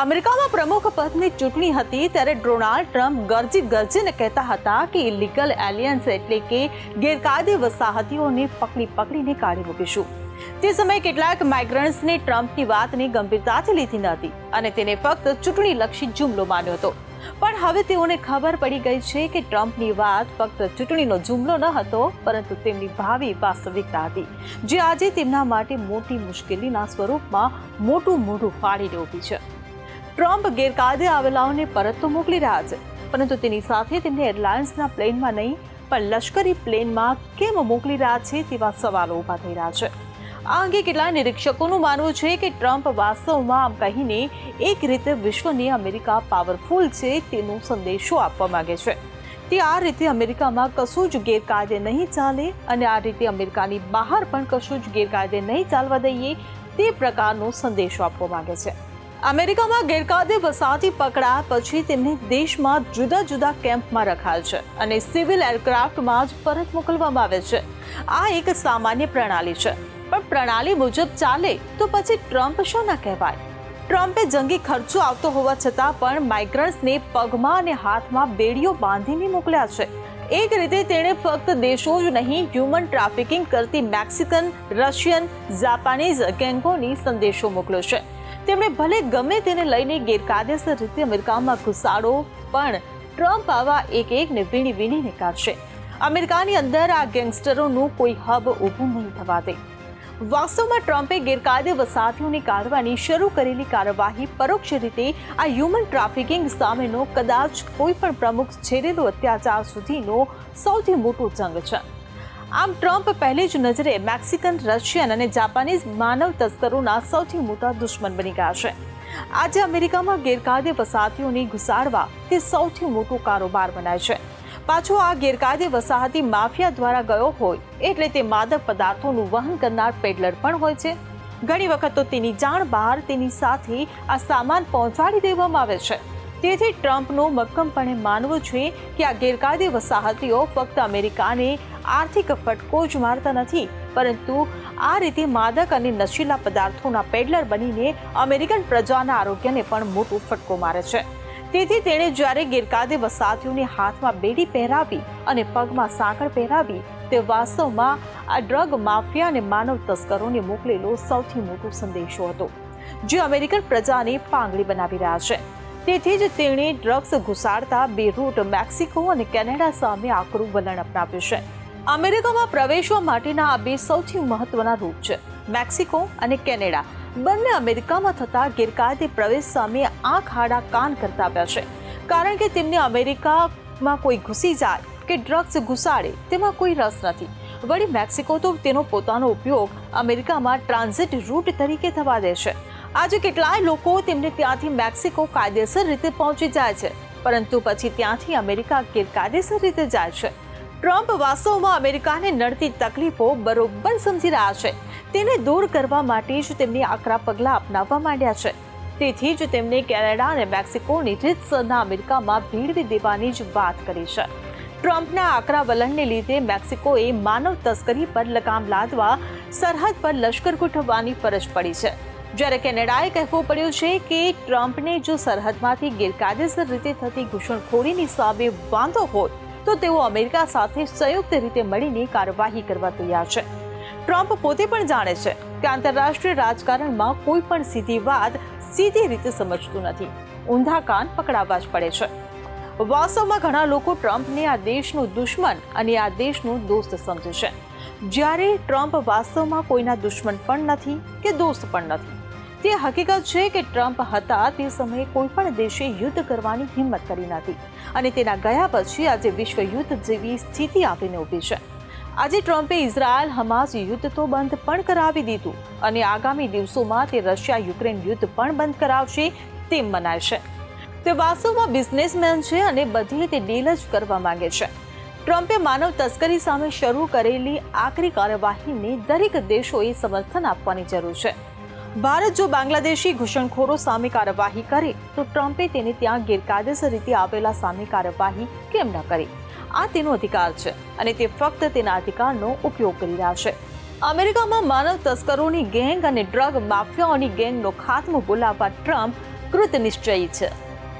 અમેરિકામાં પ્રમુખ પદની ચૂંટણી હતી ત્યારે ડોનાલ્ડ ટ્રમ્પ ગરજી ગરજીને કહેતા હતા કે ઇલીગલ એલિયન્સ એટલે કે ગેરકાયદે વસાહતીઓને પકડી પકડીને કાઢી મૂકીશું. તે સમયે કેટલાક માઇગ્રન્ટ્સને ટ્રમ્પની વાતને ગંભીરતાથી લીધી ન હતી અને તેને ફક્ત ચૂંટણીલક્ષી જુમલો માન્યો હતો. પણ હવે તેઓને ખબર પડી ગઈ છે કે ટ્રમ્પની વાત ફક્ત ચૂંટણીનો જુમલો ન હતો, પરંતુ તેમની ભાવિ વાસ્તવિકતા હતી, જે આજે તેમના માટે મોટી મુશ્કેલીના સ્વરૂપમાં મોટું મોઢું ફાડીને ઊભી છે. ટ્રમ્પ ગેરકાયદે આવેલાઓને પરત તો મોકલી રહ્યા છે, પરંતુ તેની સાથે તેમને એરલાઇન્સના પ્લેનમાં નહીં, પણ લશ્કરી પ્લેનમાં કેમ મોકલી રહ્યા છે તેવા સવાલો ઊભા થઈ રહ્યા છે. આ અંગે કેટલાક નિરીક્ષકોનું માનવું છે કે ટ્રમ્પ વાસ્તવમાં આમ કહીને એક રીતે વિશ્વને અમેરિકા પાવરફુલ છે તેનો સંદેશો આપવા માંગે છે. તે આ રીતે અમેરિકામાં કશું જ ગેરકાયદે નહીં ચાલે અને આ રીતે અમેરિકાની બહાર પણ કશું જ ગેરકાયદે નહીં ચાલવા દઈએ તે પ્રકારનો સંદેશો આપવા માંગે છે. અમેરિકામાં ગેરકાયદે વસાહતી પકડાયા પછી તેમને દેશમાં જુદા જુદા કેમ્પમાં રખાય છે અને સિવિલ એરક્રાફ્ટમાં જ પરત મોકલવામાં આવે છે. આ એક સામાન્ય પ્રણાલી છે. પણ પ્રણાલી મુજબ ચાલે તો પછી ટ્રમ્પ શોના કહેવાય? ટ્રમ્પે જંગી ખર્ચો આવતો હોવા છતાં પણ માઇગ્રન્ટ્સને પગમાં અને હાથમાં બેડીઓ બાંધીને મોકલ્યા છે. એક રીતે તેણે ફક્ત દેશો જ નહીં, હ્યુમન ટ્રાફિકિંગ કરતી મેક્સિકન, રશિયન, જાપાનીઝ ગેંગોની સંદેશો મોકલ્યો છે. તેમણે ભલે ગમે તેને લઈને ગેરકાયદેસર રીતે અમેરિકામાં ઘુસાડો, પણ ટ્રમ્પ આવા એક એકને વીણી વીણીને કાઢશે અમેરિકાની અંદર આ ગેંગસ્ટરોનું કોઈ હબ ઊભું નહીં થવા દે. વાસ્તવમાં ટ્રમ્પે ગેરકાયદે વસાહતીઓને કાઢવાની શરૂ કરેલી કાર્યવાહી પરોક્ષ રીતે આ હ્યુમન ટ્રાફિકિંગ સામેનો કદાચ કોઈ પણ પ્રમુખ છેડેલો અત્યાચાર સુધીનો સૌથી મોટો જંગ છે. આમ ટ્રમ્પ પહેલી જ નજરે મેક્સિકન, રશિયન અને જાપાનીઝ માનવ તસ્કરોના સૌથી મોટા દુશ્મન બની ગયા છે. આજે અમેરિકામાં ગેરકાયદે વસાહતીઓને ઘુસાડવા તે સૌથી મોટો કારોબાર બનાય છે. પાછો આ ગેરકાયદે વસાહતી માફિયા દ્વારા ગયો હોય, એટલે તે માદક પદાર્થોનું વહન કરનાર પેડલર પણ હોય છે. ઘણી વખત તો તેની જાણ બહાર તેની સાથે આ સામાન પહોંચાડી દેવામાં આવે છે. તેથી ટ્રમ્પનું મક્કમપણે માનવું છે કે આ ગેરકાયદે વસાહતીઓ ફક્ત અમેરિકાને આર્થિક ફટકો જ મારતા નથી, પરંતુ આ રીતે માદક અને નશીલા પદાર્થોના પેડલર બનીને અમેરિકન પ્રજાના આરોગ્યને પણ મોટો ફટકો મારે છે. તેથી તેણે જ્યારે ગેરકાયદે વસાહતીઓને હાથમાં બેડી પહેરાવી અને પગમાં સાંકળ પહેરાવી, તે વાસ્તવમાં આ ડ્રગ માફિયા અને માનવ તસ્કરોને મોકલેલો સૌથી મોટો સંદેશો હતો, જે અમેરિકન પ્રજાને પાંગળી બનાવી રહ્યા છે. તેથી જ તેણે ડ્રગ્સ ઘુસાડતા બેરૂટ મેક્સિકો અને કેનેડા સામે આકરું વલણ અપનાવ્યું છે. અમેરિકામાં પ્રવેશવા માટેના આ બે સૌથી મહત્વના રૂટ છે, મેક્સિકો અને કેનેડા. બંને અમેરિકામાં થતા ગેરકાયદે પ્રવેશ સામે આંખ આડા કાન કરતા આવ્યા છે. કારણ કે તેમને અમેરિકામાં કોઈ ઘૂસી જાય કે ડ્રગ્સ ઘુસાડે તેમાં કોઈ રસ નથી. વળી મેક્સિકો તો તેનો પોતાનો ઉપયોગ અમેરિકામાં ટ્રાન્ઝિટ રૂટ તરીકે થવા દે છે. આજે કેટલાય લોકો તેમને ત્યાંથી મેક્સિકો કાયદેસર રીતે પહોંચી જાય છે. પરંતુ પછી ત્યાંથી અમેરિકા ગેરકાયદેસર રીતે જાય છે. ટ્રમ્પ વાસ્તવમાં અમેરિકાને નડતી તકલીફો બરોબર સમજી રહ્યા છે. તેને દૂર કરવા માટે જ તેમની આકરા પગલાં અપનાવવા માંડ્યા છે. તેથી જ તેમણે કેનેડા અને મેક્સિકોની રીતસરના અમેરિકામાં ભીડવી દેવાની જ વાત કરી છે. ટ્રમ્પના આકરા વલણને લીધે મેક્સિકોએ માનવ તસ્કરી પર લગામ લાદવા, સરહદ પર લશ્કર ગોઠવવાની ફરજ પડી છે. જ્યારે કેનેડાએ કહેવું પડ્યું છે કે ટ્રમ્પને જો સરહદમાંથી ગેરકાયદેસર રીતે થતી ઘૂસણખોરીની સામે વાંધો હોય, તો તેઓ અમેરિકા સાથે સંયુક્ત રીતે મળીને કાર્યવાહી કરવા તૈયાર છે. ટ્રમ્પ પોતે પણ જાણે છે કે આંતરરાષ્ટ્રીય રાજકારણમાં કોઈ પણ સીધી વાત સીધી રીતે સમજતું નથી. ઊંધા કાન પકડાવવા જ પડે છે. વાસ્તવમાં ઘણા લોકો ટ્રમ્પને આ દેશનું દુશ્મન અને આ દેશનું દોસ્ત સમજે છે. જ્યારે ટ્રમ્પ વાસ્તવમાં કોઈના દુશ્મન પણ નથી કે દોસ્ત પણ નથી તે હકીકત છે કે ટ્રમ્પ હતા તે સમયે કોઈ પણ દેશે યુદ્ધ કરવાની હિંમત કરી નથી અને તેના ગયા પછી આજે વિશ્વ યુદ્ધ જેવી સ્થિતિ આવીને ઊભી છે. આજે ટ્રમ્પે ઇઝરાયલ, હમાસ યુદ્ધ તો બંધ પણ કરાવી દીધું અને આગામી દિવસોમાં તે રશિયા યુક્રેન યુદ્ધ પણ બંધ કરાવશે તેમ મનાય છે. તે વાસ્તવમાં બિઝનેસમેન છે અને બધી તે ડીલ જ કરવા માંગે છે. ટ્રમ્પે માનવ તસ્કરી સામે શરૂ કરેલી આકરી કાર્યવાહીને દરેક દેશોએ સમર્થન આપવાની જરૂર છે. ભારત જો બાંગ્લાદેશી ઘૂસણખોરો સામે કાર્યવાહી કરે, તો ટ્રમ્પે તેને ત્યાં ગેરકાયદેસર રીતે આવેલા સામે કાર્યવાહી કેમ ન કરી? આ તેનો અધિકાર છે અને તે ફક્ત તેના અધિકારનો ઉપયોગ કરી રહ્યા છે. અમેરિકામાં માનવ તસ્કરોની ગેંગ અને ડ્રગ માફિયાઓની ગેંગનો ખાત્મો બોલાવવા ટ્રમ્પ કૃત નિશ્ચયી છે.